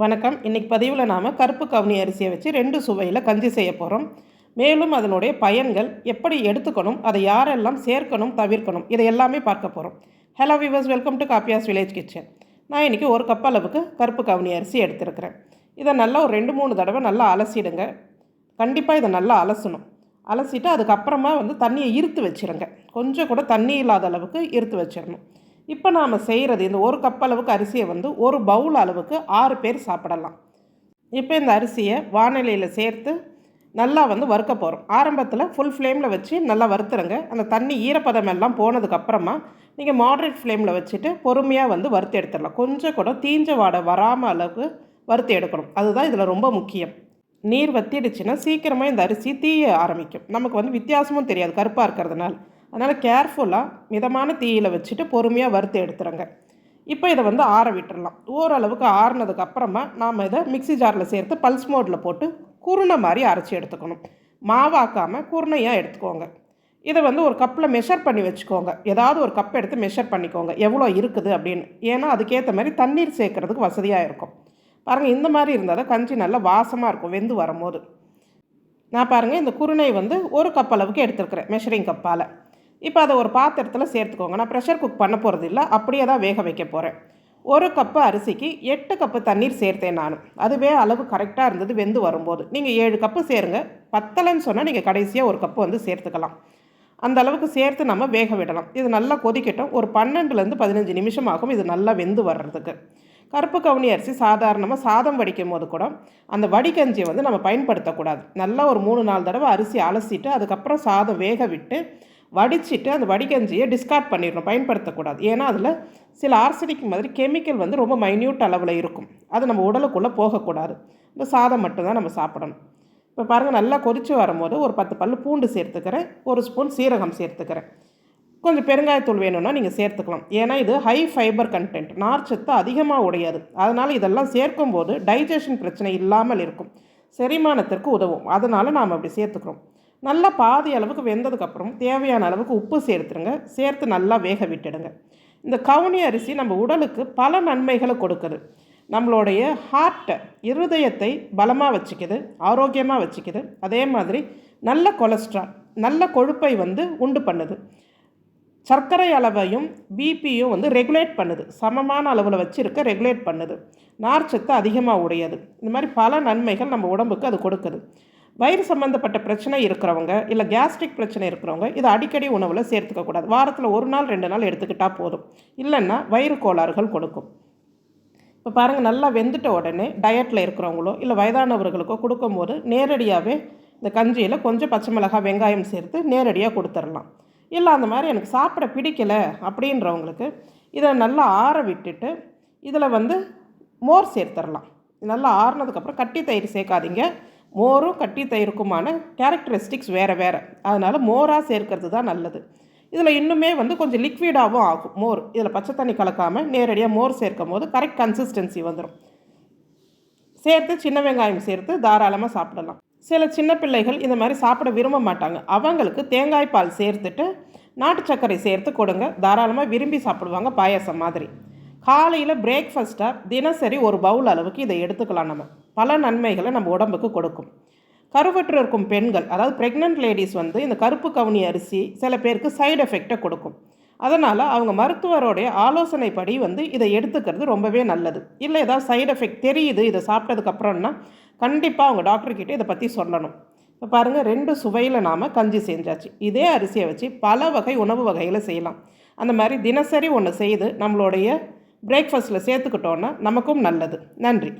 வணக்கம். இன்றைக்கி பதிவில் நாம் கருப்பு கவுனி அரிசியை வச்சு ரெண்டு சுவையில் கஞ்சி செய்ய போகிறோம் மேலும் அதனுடைய பயன்கள் எப்படி எடுத்துக்கணும் அதை யாரெல்லாம் சேர்க்கணும் தவிர்க்கணும் இதை எல்லாமே பார்க்க போகிறோம் hello viewers welcome to Kappiyas village kitchen நான் இன்றைக்கி ஒரு கப் அளவுக்கு கருப்பு கவுனி அரிசி எடுத்துருக்கிறேன். இதை நல்லா ஒரு ரெண்டு மூணு தடவை நல்லா அலசிடுங்க. கண்டிப்பாக இதை நல்லா அலசணும். அலசிட்டு அதுக்கப்புறமா வந்து தண்ணியை இருத்து வச்சுருங்க. கொஞ்சம் கூட தண்ணி இல்லாத அளவுக்கு இருத்து வச்சிடணும். இப்போ நாம் செய்கிறது இந்த ஒரு கப் அளவுக்கு அரிசியை வந்து ஒரு பவுல் அளவுக்கு ஆறு பேர் சாப்பிடலாம். இப்போ இந்த அரிசியை வானிலையில் சேர்த்து நல்லா வந்து வறுக்க போகிறோம் ஆரம்பத்தில் ஃபுல் ஃப்ளேமில் வச்சு நல்லா வறுத்துருங்க. அந்த தண்ணி ஈரப்பதம் எல்லாம் போனதுக்கப்புறமா நீங்கள் மாட்ரேட் ஃப்ளேமில் வச்சுட்டு பொறுமையாக வந்து வறுத்து எடுத்துடலாம். கொஞ்சம் கூட தீஞ்ச வாடை வராமல் அளவுக்கு வறுத்து எடுக்கணும். அதுதான் இதில் ரொம்ப முக்கியம். நீர் வத்திடுச்சுன்னா சீக்கிரமாக இந்த அரிசி தீய ஆரம்பிக்கும். நமக்கு வந்து வித்தியாசமும் தெரியாது கருப்பாக இருக்கிறதுனால. அதனால் கேர்ஃபுல்லாக மிதமான தீயில் வச்சுட்டு பொறுமையாக வறுத்து எடுத்துருங்க. இப்போ இதை வந்து ஆற விட்டுடலாம் ஓரளவுக்கு ஆறுனதுக்கு அப்புறமா நாம் இதை மிக்சி ஜாரில் சேர்த்து பல்ஸ் மோடில் போட்டு குருணை மாதிரி அரைச்சி எடுத்துக்கணும். மாவாக்காமல் குருணையாக எடுத்துக்கோங்க. இதை வந்து ஒரு கப்பில் மெஷர் பண்ணி வச்சுக்கோங்க. ஏதாவது ஒரு கப் எடுத்து மெஷர் பண்ணிக்கோங்க. எவ்வளோ இருக்குது அப்படின்னு. ஏன்னா அதுக்கேற்ற மாதிரி தண்ணீர் சேர்க்குறதுக்கு வசதியாக இருக்கும். பாருங்கள் இந்த மாதிரி இருந்தால் தான் கஞ்சி நல்லா வாசமாக இருக்கும் வெந்து வரும்போது. நான் பாருங்கள் இந்த குருணை வந்து ஒரு கப் அளவுக்கு எடுத்துருக்குறேன் மெஷரிங் கப்பால் இப்போ அதை ஒரு பாத்திரத்தில் சேர்த்துக்கோங்க. நான் ப்ரெஷர் குக் பண்ண போகிறது இல்லை அப்படியே தான் வேக வைக்க போகிறேன் ஒரு கப்பு அரிசிக்கு எட்டு கப்பு தண்ணீர் சேர்த்தேன் நான். அதுவே அளவு கரெக்டாக இருந்தது வெந்து வரும்போது. நீங்கள் ஏழு கப்பு சேருங்க. பத்தலைன்னு சொன்னால் நீங்கள் கடைசியாக ஒரு கப்பு வந்து சேர்த்துக்கலாம். அந்த அளவுக்கு சேர்த்து நம்ம வேக விடலாம். இது நல்லா கொதிக்கட்டும். ஒரு பன்னெண்டுலேருந்து பதினஞ்சு நிமிஷம் ஆகும். இது நல்லா வெந்து வர்றதுக்கு. கருப்பு கவுனி அரிசி சாதாரணமாக சாதம் வடிக்கும் போது கூட அந்த வடிகஞ்சியை வந்து நம்ம பயன்படுத்தக்கூடாது. நல்லா ஒரு மூணு நாலு தடவை அரிசி அலசிட்டு அதுக்கப்புறம் சாதம் வேக விட்டு வடிச்சிட்டு அந்த வடிகஞ்சியை டிஸ்கார்ட் பண்ணிடணும் பயன்படுத்தக்கூடாது. ஏன்னா அதில் சில ஆர்சனிக் மாதிரி கெமிக்கல் வந்து ரொம்ப மைன்யூட் அளவில் இருக்கும். அது நம்ம உடலுக்குள்ளே போகக்கூடாது. இந்த சாதம் மட்டும்தான் நம்ம சாப்பிடணும். இப்போ பாருங்கள் நல்லா கொதித்து வரும்போது ஒரு பத்து பல் பூண்டு சேர்த்துக்கிறேன் ஒரு ஸ்பூன் சீரகம் சேர்த்துக்கிறேன். கொஞ்சம் பெருங்காயத்தூள் வேணும்னா நீங்கள் சேர்த்துக்கலாம். ஏன்னா இது ஹை ஃபைபர் கண்டென்ட் நார்ச்சத்து அதிகமாக உடையாது. அதனால் இதெல்லாம் சேர்க்கும்போது டைஜஷன் பிரச்சனை இல்லாமல் இருக்கும். செரிமானத்திற்கு உதவும். அதனால் நாம் அப்படி சேர்த்துக்கிறோம். நல்லா பாதி அளவுக்கு வெந்ததுக்கப்புறம் தேவையான அளவுக்கு உப்பு சேர்த்துருங்க. சேர்த்து நல்லா வேக விட்டுடுங்க. இந்த கவுனி அரிசி நம்ம உடலுக்கு பல நன்மைகளை கொடுக்குது. நம்மளுடைய ஹார்ட்டை இருதயத்தை பலமாக வச்சுக்குது ஆரோக்கியமாக வச்சுக்குது. அதே மாதிரி நல்ல கொலஸ்ட்ரால் நல்ல கொழுப்பை வந்து உண்டு பண்ணுது. சர்க்கரை அளவையும் பிபியும் வந்து ரெகுலேட் பண்ணுது. சமமான அளவில் வச்சுருக்க ரெகுலேட் பண்ணுது. நார்ச்சத்து அதிகமாக உடையது. இந்த மாதிரி பல நன்மைகள் நம்ம உடம்புக்கு அது கொடுக்குது. வயிறு சம்மந்தப்பட்ட பிரச்சனை இருக்கிறவங்க இல்லை கேஸ்ட்ரிக் பிரச்சனை இருக்கிறவங்க இதை அடிக்கடி உணவில் சேர்த்துக்கக்கூடாது வாரத்தில் ஒரு நாள் ரெண்டு நாள் எடுத்துக்கிட்டால் போதும். இல்லைன்னா வயிறு கோளாறுகள் கொடுக்கும். இப்போ பாருங்கள் நல்லா வெந்துட்ட உடனே டயட்டில் இருக்கிறவங்களோ இல்லை வயதானவர்களுக்கோ கொடுக்கும்போது நேரடியாகவே இந்த கஞ்சியில் கொஞ்சம் பச்சை மிளகாய் வெங்காயம் சேர்த்து நேரடியாக கொடுத்துடலாம். இல்லை அந்த மாதிரி எனக்கு சாப்பிட பிடிக்கலை அப்படின்றவங்களுக்கு இதை நல்லா ஆற விட்டுட்டு இதில் வந்து மோர் சேர்த்துடலாம். நல்லா ஆறுனதுக்கப்புறம் கட்டி தயிர் சேர்க்காதீங்க. மோரும் கட்டி தயிருக்குமான கேரக்டரிஸ்டிக்ஸ் வேறு வேறு. அதனால் மோராக சேர்க்கறது தான் நல்லது. இதில் இன்னுமே வந்து கொஞ்சம் லிக்விடாகவும் ஆகும் மோர். இதில் பச்சை தண்ணி கலக்காமல் நேரடியாக மோர் சேர்க்கும் போது கரெக்ட் கன்சிஸ்டன்சி வந்துடும் சேர்த்து சின்ன வெங்காயம் சேர்த்து தாராளமாக சாப்பிடலாம். சில சின்ன பிள்ளைகள் இந்த மாதிரி சாப்பிட விரும்ப மாட்டாங்க. அவங்களுக்கு தேங்காய் பால் சேர்த்துட்டு நாட்டு சர்க்கரை சேர்த்து கொடுங்க. தாராளமாக விரும்பி சாப்பிடுவாங்க பாயாசம் மாதிரி. காலையில் பிரேக்ஃபாஸ்ட்டாக தினசரி ஒரு பவுல் அளவுக்கு இதை எடுத்துக்கலாம் நம்ம. பல நன்மைகளை நம்ம உடம்புக்கு கொடுக்கும். கருவற்று இருக்கும் பெண்கள் அதாவது ப்ரெக்னென்ட் லேடிஸ் வந்து இந்த கருப்பு கவுனி அரிசி சில பேருக்கு சைடு எஃபெக்டை கொடுக்கும். அதனால் அவங்க மருத்துவரோடைய ஆலோசனைப்படி வந்து இதை எடுத்துக்கிறது ரொம்பவே நல்லது. இல்லை ஏதாவது சைடு எஃபெக்ட் தெரியுது இதை சாப்பிட்டதுக்கப்புறம்னா கண்டிப்பாக அவங்க டாக்டர்கிட்ட இதை பற்றி சொல்லணும். இப்போ பாருங்கள் ரெண்டு சுவையில் நாம் கஞ்சி செஞ்சாச்சு. இதே அரிசியை வச்சு பல வகை உணவு வகைகளை செய்யலாம். அந்த மாதிரி தினசரி ஒன்று செய்து நம்மளுடைய பிரேக்ஃபாஸ்ட்டில் சேர்த்துக்கிட்டோன்னா நமக்கும் நல்லது. நன்றி.